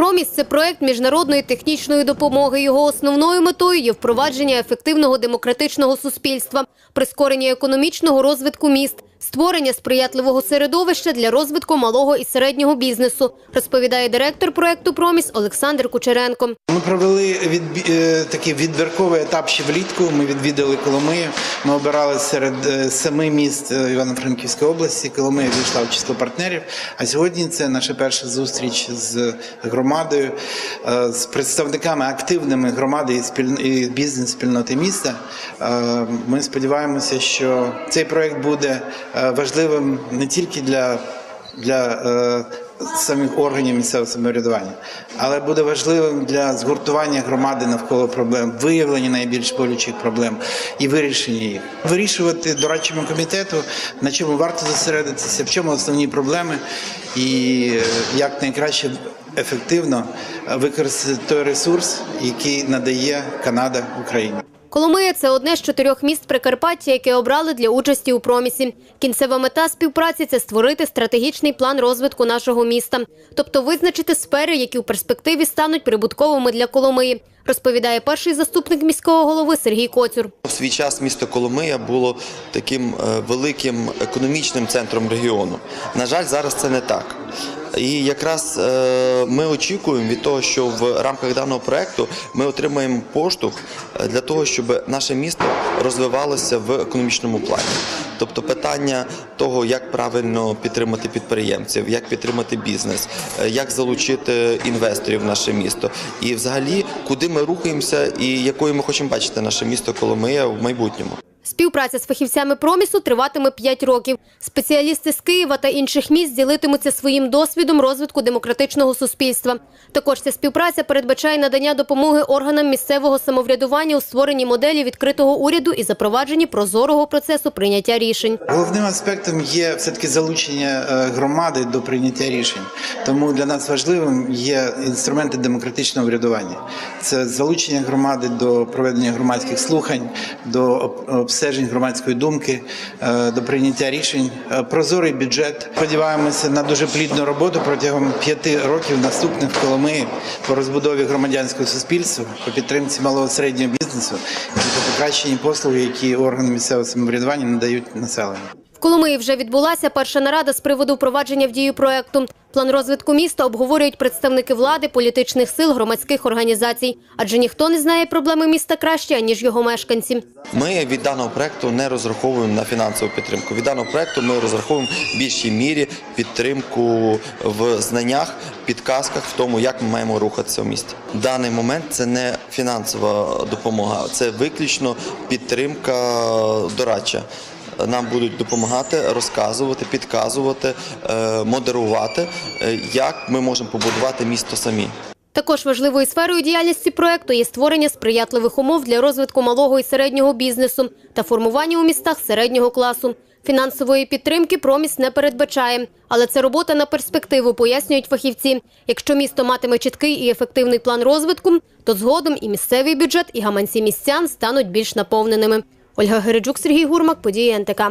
Проміс це проект міжнародної технічної допомоги. Його основною метою є впровадження ефективного демократичного суспільства, прискорення економічного розвитку міст, створення сприятливого середовища для розвитку малого і середнього бізнесу, розповідає директор проекту Проміс Олександр Кучеренко. Ми провели відбі... е, такий відбірковий етап ще влітку. Ми відвідали Коломию. Ми обирали серед е, семи міст е, Івано-Франківської області. Коломия війшла в число партнерів. А сьогодні це наша перша зустріч з громадою, з представниками активними громади і, спіль... і бізнес-спільноти міста. Ми сподіваємося, що цей проект буде важливим не тільки для, для е, самих органів місцевого самоврядування, але буде важливим для згуртування громади навколо проблем, виявлення найбільш болючих проблем і вирішення їх. Вирішувати дорадчому комітету, на чому варто зосередитися, в чому основні проблеми, і е, як найкраще ефективно використати той ресурс, який надає Канада Україні. Коломия це одне з чотирьох міст Прикарпаття, яке обрали для участі у промісі. Кінцева мета співпраці це створити стратегічний план розвитку нашого міста, тобто визначити сфери, які в перспективі стануть прибутковими для Коломиї, розповідає перший заступник міського голови Сергій Коцюр. В свій час місто Коломия було таким е, великим економічним центром регіону. На жаль, зараз це не так. І якраз е, ми очікуємо від того, що в рамках даного проекту ми отримаємо поштовх е, для того, щоб наше місто розвивалося в економічному плані. Тобто питання того, як правильно підтримати підприємців, як підтримати бізнес, е, як залучити інвесторів в наше місто, і взагалі куди ми рухаємося, і якою ми хочемо бачити наше місто Коломия в майбутньому. Співпраця з фахівцями промісу триватиме 5 років. Спеціалісти з Києва та інших міст ділитимуться своїм досвідом розвитку демократичного суспільства. Також ця співпраця передбачає надання допомоги органам місцевого самоврядування у створенні моделі відкритого уряду і запровадженні прозорого процесу прийняття рішень. Головним аспектом є все-таки залучення е, громади до прийняття рішень. Тому для нас важливим є інструменти демократичного врядування. Це залучення громади до проведення громадських слухань, до об- обстежень громадської думки, е, до прийняття рішень, Е, прозорий бюджет. Сподіваємося на дуже плідну роботу протягом п'яти років наступних в Коломиї по розбудові громадянського суспільства, по підтримці малого середнього бізнесу і по покращенні послуг, які органи місцевого самоврядування надають населенню. Коломиї вже відбулася перша нарада з приводу впровадження в дію проекту. План розвитку міста обговорюють представники влади, політичних сил, громадських організацій. Адже ніхто не знає проблеми міста краще, ніж його мешканці. Ми від даного проекту не розраховуємо на фінансову підтримку. Від даного проекту ми розраховуємо в більшій мірі підтримку в знаннях, підказках в тому, як ми маємо рухатися в місті. Даний момент це не фінансова допомога, це виключно підтримка дорадча. Нам будуть допомагати, розказувати, підказувати, е, модерувати, е, як ми можемо побудувати місто самі. Також важливою сферою діяльності проекту є створення сприятливих умов для розвитку малого і середнього бізнесу та формування у містах середнього класу. Фінансової підтримки проміс не передбачає, але це робота на перспективу, пояснюють фахівці. Якщо місто матиме чіткий і ефективний план розвитку, то згодом і місцевий бюджет, і гаманці містян стануть більш наповненими. Ольга Гереджук, Сергій Гурмак, події НТК.